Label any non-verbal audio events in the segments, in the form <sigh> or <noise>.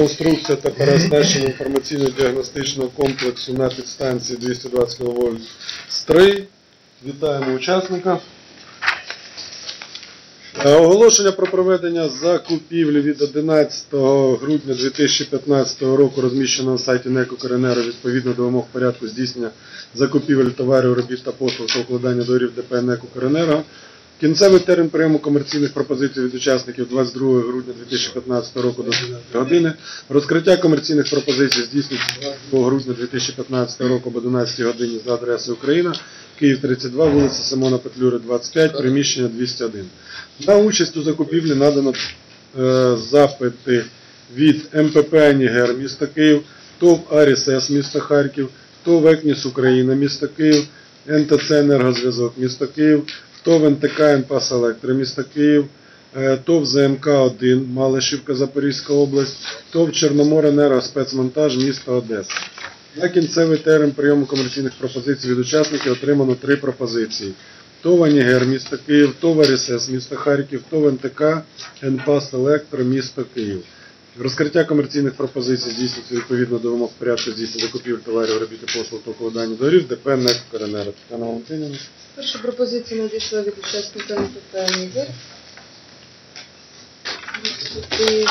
Конструкція та переоснащення інформаційно-діагностичного комплексу на підстанції 220 кВт Стрий. Вітаємо учасника. Е, Оголошення про проведення закупівлі від 11 грудня 2015 року розміщено на сайті НЕК «Укренерго» відповідно до вимог порядку здійснення закупівель товарів, робіт та послуг та укладання договорів ДП НЕК «Укренерго». Кінцевий термін прийому комерційних пропозицій від учасників 22 грудня 2015 року до 9 години. Розкриття комерційних пропозицій здійснюється 22 грудня 2015 року об 11 годині за адресою Україна, Київ 32, вулиця Симона Петлюри, 25, приміщення 201. На участь у закупівлі надано е, запити від МПП «Анігер» міста Київ, ТОВ «Арісес» міста Харків, ТОВ «Екніс Україна» міста Київ, НТЦ «Енергозв'язок» міста Київ, ТОВ НТК «Енпас Електро» міста Київ, е, ТОВ ЗМК-1 Малишівка Запорізька область, ТОВ Чорноморенерго спецмонтаж міста Одеса. На кінцевий термін прийому комерційних пропозицій від учасників отримано три пропозиції. ТОВ «Анігер» місто Київ, ТОВ «РСС» місто Харків, ТОВ НТК «Енпас Електро» місто Київ. Розкриття комерційних пропозицій здійснюється відповідно до вимог порядку здійснення закупівель товарів, робіт і послуг та укладання договорів ДП НЕК КРНР. Тетяна Валентинівна. Перша пропозиція надійшла від учасника «Анігер». Виступи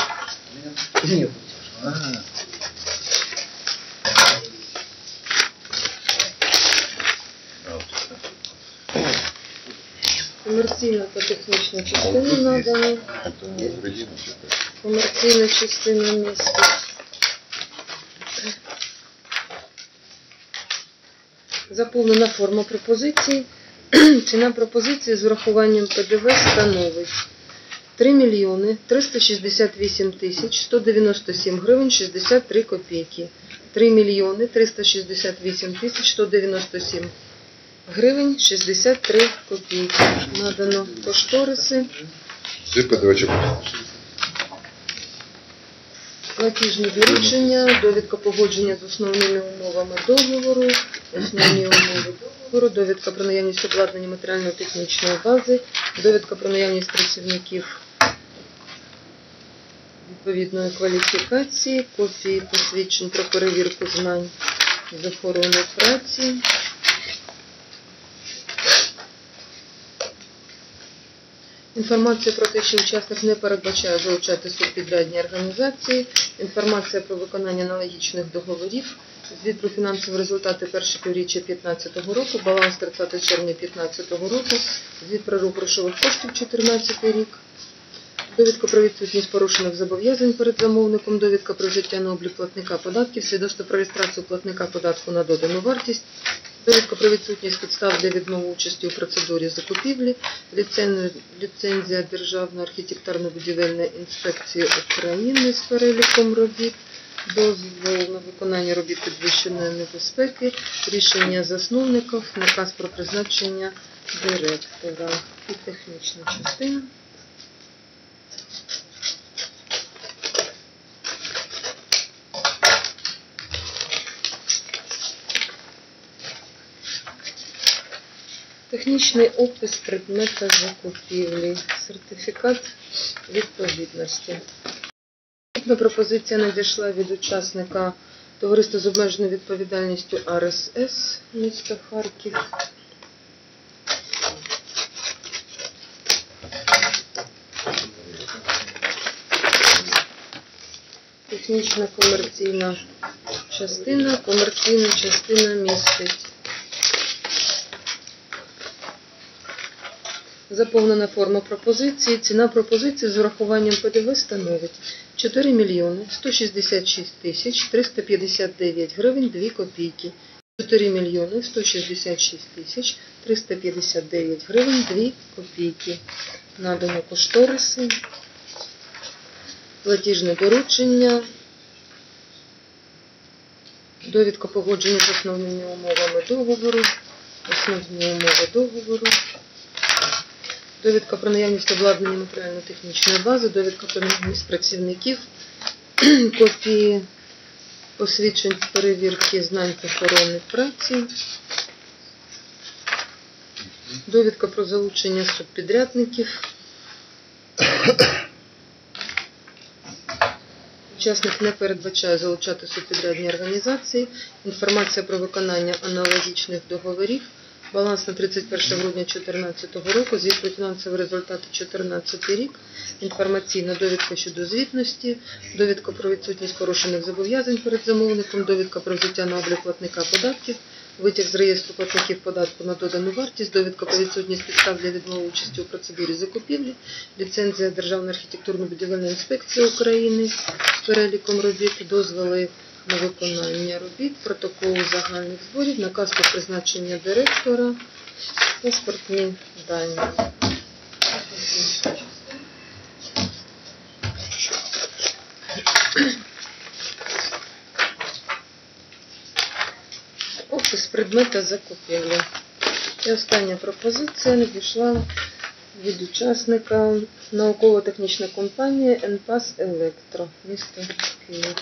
комерційна та технічна частина надана. Комерційна частина міста. Заповнена форма пропозиції. <clears throat> Ціна пропозиції з врахуванням ПДВ становить 3 мільйони 368 тисяч 197 гривень 63 копійки. 3 мільйони 368 тисяч 197 гривень 63 копійки. Надано кошториси, подавачі. платіжні доручення, довідка погодження з основними умовами договору, основні умови договору, довідка про наявність обладнання матеріально-технічної бази, довідка про наявність працівників відповідної кваліфікації, копії посвідчень про перевірку знань з охорони праці. Інформація про те, що учасник не передбачає залучати субпідрядні організації, інформація про виконання аналогічних договорів, звіт про фінансові результати першого півріччя 2015 року, баланс 30 червня 2015 року, звіт про рух грошових коштів 2014 рік, довідка про відсутність порушених зобов'язань перед замовником, довідка про життя на облік платника податків, свідоцтво про реєстрацію платника податку на додану вартість, Довідка про відсутність підстав для відмови участі у процедурі закупівлі, ліцензія Державної архітектурно-будівельної інспекції України з переліком робіт, дозвіл на виконання робіт підвищеної небезпеки, рішення засновників, наказ про призначення директора. І технічна частина. Технічний опис предмета закупівлі, сертифікат відповідності. Наступна пропозиція надійшла від учасника Товариства з обмеженою відповідальністю РСС міста Харків. Технічна комерційна частина, комерційна частина містить Заповнена форма пропозиції. Ціна пропозиції з урахуванням ПДВ становить 4 мільйони 166 тисяч 359 гривень 2 копійки. 4 мільйони 166 тисяч 359 гривень 2 копійки. Надано кошториси, платіжне доручення, довідка погодження з основними умовами договору, основні умови договору. Довідка про наявність обладнання матеріально-технічної бази, довідка про наявність працівників, <clears throat> копії посвідчень перевірки знань охорони праці, довідка про залучення субпідрядників, учасник не передбачає залучати субпідрядні організації, інформація про виконання аналогічних договорів, баланс на 31 грудня 2014 року, звіт про фінансові результати 2014 рік, інформаційна довідка щодо звітності, довідка про відсутність порушених зобов'язань перед замовником, довідка про взяття на облік платника податків, витяг з реєстру платників податку на додану вартість, довідка про відсутність підстав для відмови участі у процедурі закупівлі, ліцензія Державної архітектурно-будівельної інспекції України з переліком робіт, дозволи на виконання робіт, протокол загальних зборів, наказ про призначення директора, паспортні дані. Опис предмета закупівлі. І остання пропозиція надійшла від учасника науково-технічна компанія НПАС Електро, місто Київ.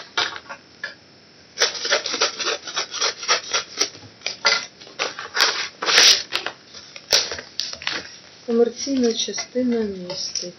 Комерційна частина містить.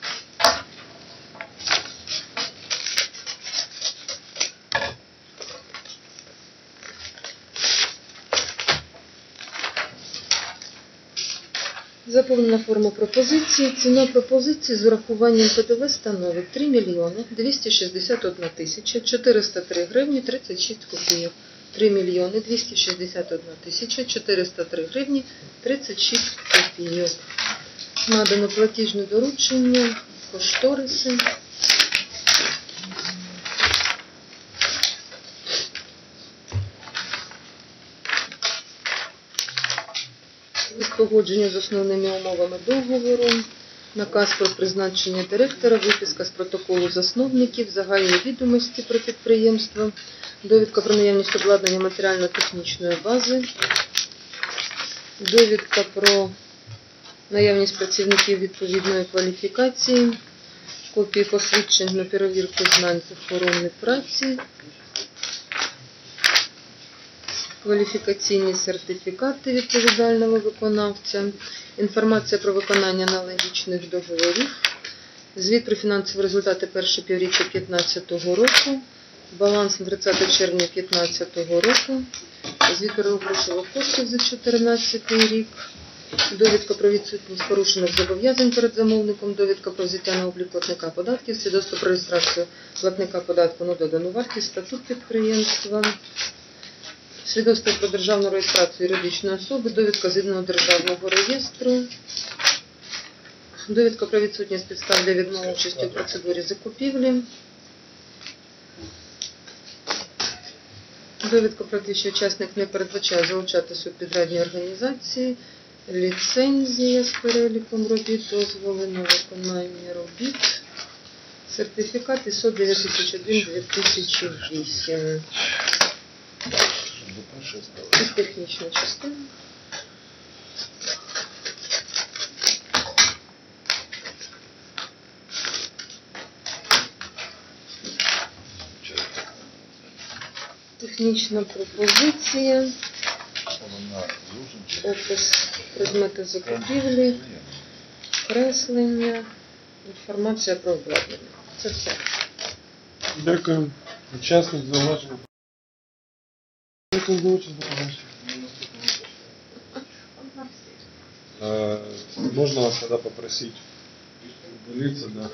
Заповнена форма пропозиції. Ціна пропозиції з урахуванням ПДВ становить 3 мільйони 261 тисяча 403 гривні 36 копійок. 3 мільйони 261 тисяча 403 гривні 36 копійок. Надано платіжне доручення, кошториси. Погодження з основними умовами договору, наказ про призначення директора, виписка з протоколу засновників, загальні відомості про підприємство, довідка про наявність обладнання матеріально-технічної бази, довідка про наявність працівників відповідної кваліфікації, копії посвідчень на перевірку знань з охорони праці, кваліфікаційні сертифікати відповідального виконавця, інформація про виконання аналогічних договорів, звіт про фінансові результати першого півріччя 2015 року, баланс на 30 червня 2015 року, звіт грошових коштів за 2014 рік, довідка про відсутність порушених зобов'язань перед замовником, довідка про взяття на облік платника податків, свідоцтво про реєстрацію платника податку на додану вартість, статут підприємства, свідоцтво про державну реєстрацію юридичної особи, довідка з єдиного державного реєстру, довідка про відсутність підстав для відмови участі у процедурі закупівлі, довідка про те, що учасник не передбачає залучати субпідрядні організації, ліцензія з переліком робіт, дозволи на виконання робіт, сертифікат ISO 9001-2008. І технічна частина. Технічна пропозиція, опис предмету закупівлі, креслення, інформація про обладнання. Це все. Дякую. Учасник зауваження. Дякую за участь, Можно вас тогда попросить удалиться, да?